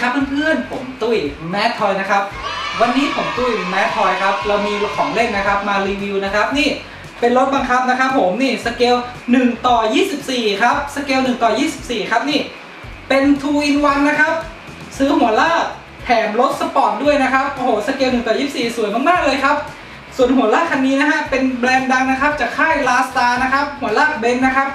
ครับเพื่อนๆ ผมตุ้ยแมททอยนะครับ วันนี้ผมตุ้ยแมททอยครับ เรามีของเล่นนะครับมารีวิวนะครับนี่เป็นรถบังคับนะครับผมนี่สเกล1ต่อ 24 ครับสเกล1ต่อ 24 ครับนี่เป็น 2 in 1 นะครับ ซื้อหัวลากแถมรถสปอร์ตด้วยนะครับโอ้โหสเกล1ต่อ 24 สวยมากๆเลยครับ ส่วนหัวลากคันนี้นะฮะเป็นแบรนด์ดังนะครับจากค่ายลาสตานะครับหัวลากเบนนะครับ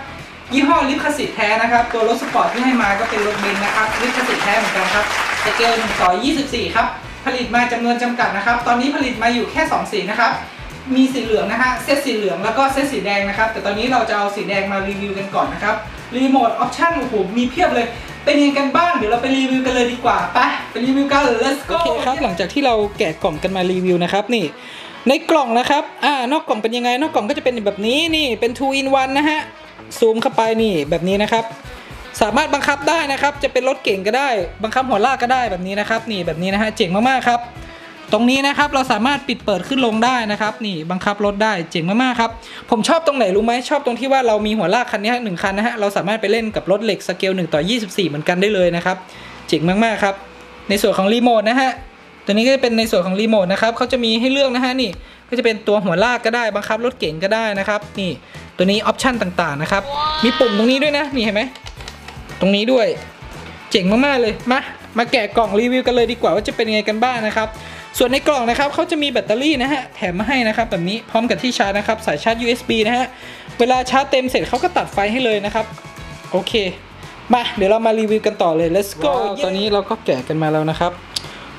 ยี่ห้อลิขสิทธิ์แท้นะครับ ตัวรถสปอร์ตที่ให้มาก็เป็นรถเบนซ์นะครับลิขสิทธิ์แท้เหมือนกันครับสเกล1ต่อ 24 ครับ ผลิตมาจำนวนจำกัดนะครับ ตอนนี้ผลิตมาอยู่แค่ 2 สีนะครับ มีสีเหลืองนะฮะเซตสีเหลืองแล้วก็เซตสีแดงนะครับ แต่ตอนนี้เราจะเอาสีแดงมารีวิวกันก่อนนะครับ รีโมทออปชั่นโอ้โหมีเพียบเลย เป็นยังไงกันบ้าง เดี๋ยวเราไปรีวิวกันเลยดีกว่าไปไปรีวิวกัน let's go โอเคครับ หลังจากที่เราแกะกล่องกันมารีวิวนะครับนี่ในกล่องนะครับ อ่า นอกกล่องเป็นยังไง นอกกล่องก็จะเป็นแบบนี้ นี่ เป็น 2 in 1 นะฮะ ซูมเข้าไปนี่แบบนี้นะครับ สามารถบังคับได้นะครับ จะเป็นรถเก่งก็ได้ บังคับหัวลากก็ได้แบบนี้นะครับ นี่แบบนี้นะฮะเจ๋งมากๆครับ ตรงนี้นะครับเราสามารถปิดเปิดขึ้นลงได้นะครับ นี่บังคับรถได้เจ๋งมากๆครับผมชอบตรงไหนรู้ไหมชอบตรงที่ว่าเรามีหัวลากคันนี้หนึ่งคันนะฮะเราสามารถไปเล่นกับรถเหล็กสเกล1ต่อ24 เหมือนกันได้เลยนะครับเจ๋งมากๆครับในส่วนของรีโมทนะฮะตัวนี้ก็จะเป็นในส่วนของรีโมทนะครับเขาจะมีให้เลือกนะฮะนี่ ก็จะเป็นตัวหัวลากก็ได้บังคับรถเก๋งก็ได้นะครับ นี่ตัวนี้ออปชันต่างๆนะครับ มีปุ่มตรงนี้ด้วยนะ นี่เห็นไหมตรงนี้ด้วย เจ๋งมากๆเลย มา มาแกะกล่องรีวิวกันเลยดีกว่าว่าจะเป็นยังไงกันบ้างนะครับ ส่วนในกล่องนะครับเขาจะมีแบตเตอรี่นะฮะ แถมมาให้นะครับแบบนี้ พร้อมกับที่ชาร์จนะครับ สายชาร์จ USB นะฮะ เวลาชาร์จเต็มเสร็จเขาก็ตัดไฟให้เลยนะครับ โอเค มา เดี๋ยวเรามารีวิวกันต่อเลย let's go ตอนนี้เราก็แกะกันมาแล้วนะครับ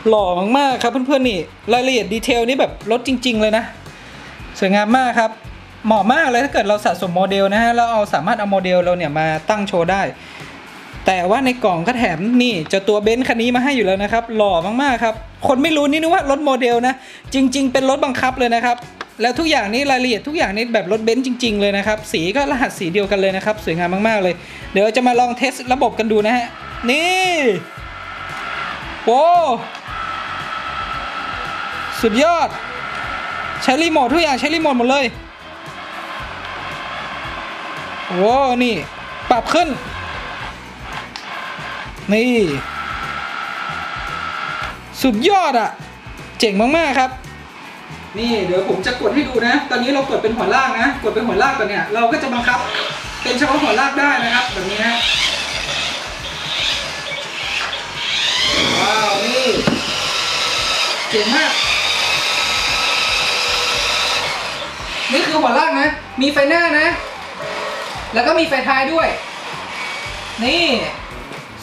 หล่อมากๆครับเพื่อนๆนี่รายละเอียดดีเทลนี่แบบรถจริง ๆ เลยนะสวยงามมากครับเหมาะมากเลยถ้าเกิดเราสะสมโมเดลนะฮะเราเอาสามารถเอาโมเดลเราเนี่ยมาตั้งโชว์ได้ แต่ว่าในกล่องก็แถมนี่เจะตัวเบนซ์คันนี้มาให้อยู่แล้วนะครับหล่อมากๆครับคนไม่รู้นี่นึกว่ารถโมเดลนะจริง ๆ เป็นรถบังคับเลยนะครับแล้วทุกอย่างนี้รายละเอียดทุกอย่างนี้แบบรถเบนซ์จริง ๆ เลยนะครับสีก็รหัสสีเดียวกันเลยนะครับสวยงามมากๆเลย เดี๋ยวจะมาลองเทสระบบกันดูนะฮะนี่โว้ สุดยอด ใช้รีโมททุกอย่างใช้รีโมทหมดเลยโว้นี่ ปรับขึ้น นี่ สุดยอดอะเจ๋งมาก ๆ ครับ นี่เดี๋ยวผมจะกดให้ดูนะ ตอนนี้เรากดเป็นหัวลากนะ กดเป็นหัวลากก่อนเนี่ย เราก็จะบังคับ เป็นเฉพาะหัวลากได้นะครับ แบบนี้นะว้าว นี่ เจ๋งมาก นี่ คือหัวลากนะ มีไฟหน้านะ แล้วก็มีไฟท้ายด้วย นี่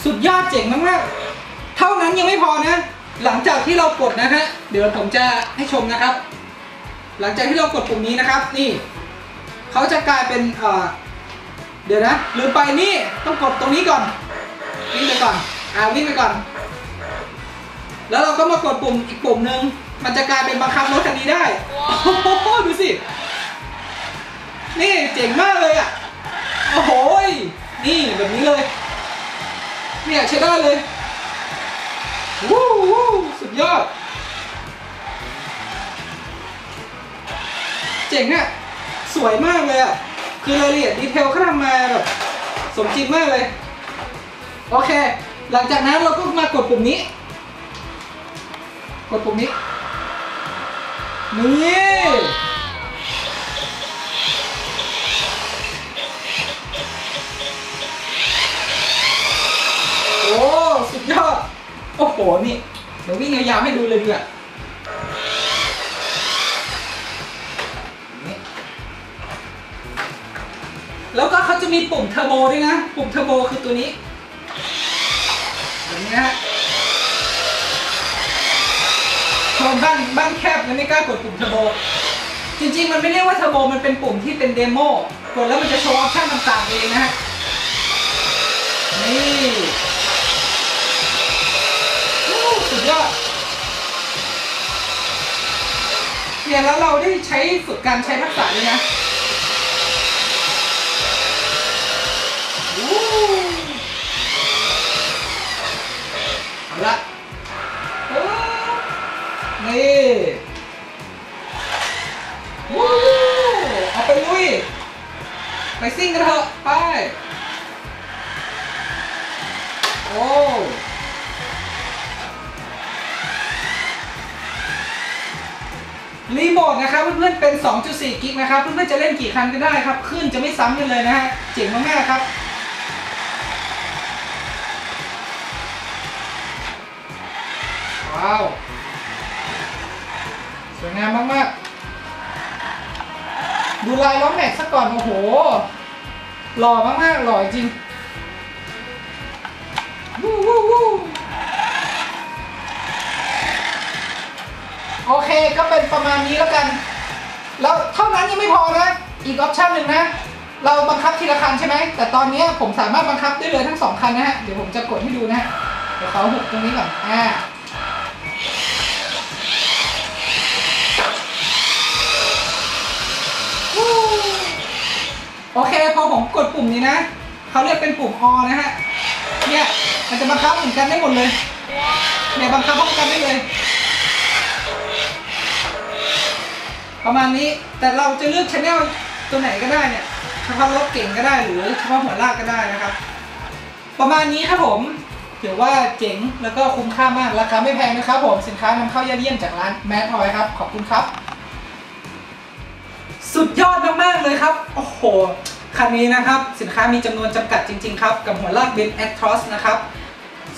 สุดยอดเจ๋งมากๆ เท่านั้นยังไม่พอนะ หลังจากที่เรากดนะฮะ เดี๋ยวผมจะให้ชมนะครับ หลังจากที่เรากดปุ่มนี้นะครับ นี่เขาจะกลายเป็นเอ่อเดี๋ยวนะลืมไปนี่ต้องกดตรงนี้ก่อน วิ่งไปก่อน อ่าวิ่งไปก่อน แล้วเราก็มากดปุ่มอีกปุ่มหนึ่งมันจะกลายเป็นบังคับรถคันนี้ได้ โอ้โหดูสิ นี่เจ๋งมากเลยอะ โอ้โหยนี่แบบนี้เลย เนี่ยใช้ได้เลย วู้วู้สุดยอด เจ๋งอะสวยมากเลยอะคือรายละเอียดดีเทลเขาทำมาแบบสมจริงมากเลย โอเค หลังจากนั้นเราก็มากดปุ่มนี้ กดปุ่มนี้ นี่ โอ้โหนี่เดี๋ยววิ่งยาวๆให้ดูเลยดีกว่านี่แล้วก็เขาจะมีปุ่มเทอร์โบด้วยนะ ปุ่มเทอร์โบคือตัวนี้แบบนี้นะฮะคนบ้านบ้านแคบนะไม่กล้ากดปุ่มเทอร์โบ จริงๆ มันไม่เรียกว่าเทอร์โบ มันเป็นปุ่มที่เป็นเดโมกดแล้วมันจะโชว์ออปชั่นต่างๆเองนะฮะ เนี่ยแล้วเราได้ใช้ฝึกการใช้ทักษะด้วยนะโอ้เอาละโอ้นี่วู้เอาไปลุย ไปซิ่งกันเถอะ ไป โอ้ ลีโม่นะคะเพื่อนๆเป็น 2.4 กิกนะครับเพื่อนๆจะเล่นกี่คันก็ได้ครับขึ้นจะไม่ซ้ำกันเลยนะฮะเจ๋งมากๆครับว้าวสวยงามมากๆ ดูลายล้อแม็กซ์ซะก่อนโอ้โห หล่อมากๆ หล่อจริงวู้วู้วู้ เคก็เป็นประมาณนี้แล้วกัน แล้วเท่านั้นยังไม่พอนะ อีกออปชั่นหนึ่งนะ เราบังคับทีละคันใช่ไหม แต่ตอนนี้ผมสามารถบังคับได้เลยทั้งสองคันนะฮะ เดี๋ยวผมจะกดให้ดูนะฮะ เดี๋ยวเขาหุบตรงนี้ก่อน อ่าโอเคพอผมกดปุ่มนี้นะเขาเรียกเป็นปุ่ม O นะฮะ เนี่ยมันจะบังคับเหมือนกันได้หมดเลยเนี่ยบังคับพร้อมกันได้เลย ประมาณนี้แต่เราจะเลือกชแนลตัวไหนก็ได้เนี่ยเฉพาะรถเก่งก็ได้หรือเฉพาะหัวลากก็ได้นะครับ ประมาณนี้ครับผมถือว่าเจ๋งแล้วก็คุ้มค่ามากราคาไม่แพงนะครับผมสินค้านำเข้ายอดเยี่ยมจากร้านแมททอยครับขอบคุณครับ สุดยอดมากๆเลยครับ โอ้โหคันนี้นะครับ สินค้ามีจำนวนจำกัดจริง ๆ ครับ กับหัวลากเบนแอคทรอสนะครับ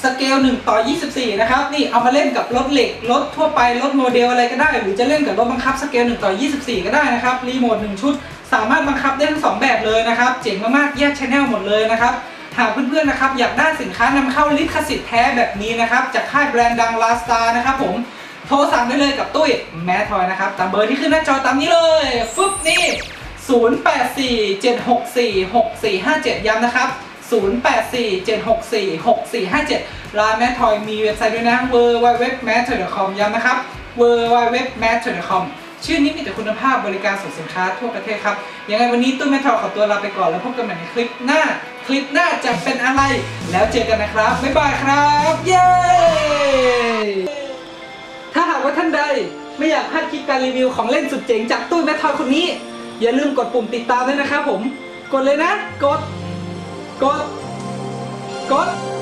สเกล1ต่อ 24 นะครับ นี่เอามาเล่นกับรถเหล็ก รถทั่วไป รถโมเดลอะไรก็ได้ หรือจะเล่นกับรถบังคับสเกล1ต่อ 24 ก็ได้นะครับ รีโมท 1 ชุด สามารถบังคับได้ทั้ง 2 แบบเลยนะครับ เจ๋งมากๆ แยกชแนลหมดเลยนะครับ หากเพื่อนๆ นะครับ อยากได้สินค้านำเข้าลิขสิทธิ์แท้แบบนี้นะครับ จากค่ายแบรนด์ดังลาสตานะครับผม โทรสั่งได้เลยกับตุ้ยแมททอยนะครับ ตามเบอร์ที่ขึ้นหน้าจอตามนี้เลย ฟึบนี่ 0847646457 ย้ำนะครับ 0847646457 ร้านแมททอยมีเว็บไซต์ด้วยนะ w w w m a t t e r c o m ย้ำนะครับ w w w m a t t e r c o m ชื่อนี้มีแต่คุณภาพบริการส่งสินค้าทั่วประเทศครับ ยังไงวันนี้ตุ้แมททอยขอตัวลาไปก่อนแล้วพบกันใหม่ในคลิปหน้า คลิปหน้าจะเป็นอะไร แล้วเจอกันนะครับ บ๊ายบายครับ เย้ ถ้าหากว่าท่านใดไม่อยากพลาดคลิปการรีวิวของเล่นสุดเจ๋งจากตุ้แมททอยคนนี้ อย่าลืมกดปุ่มติดตามด้วยนะครับผม กดเลยนะ กด กดกด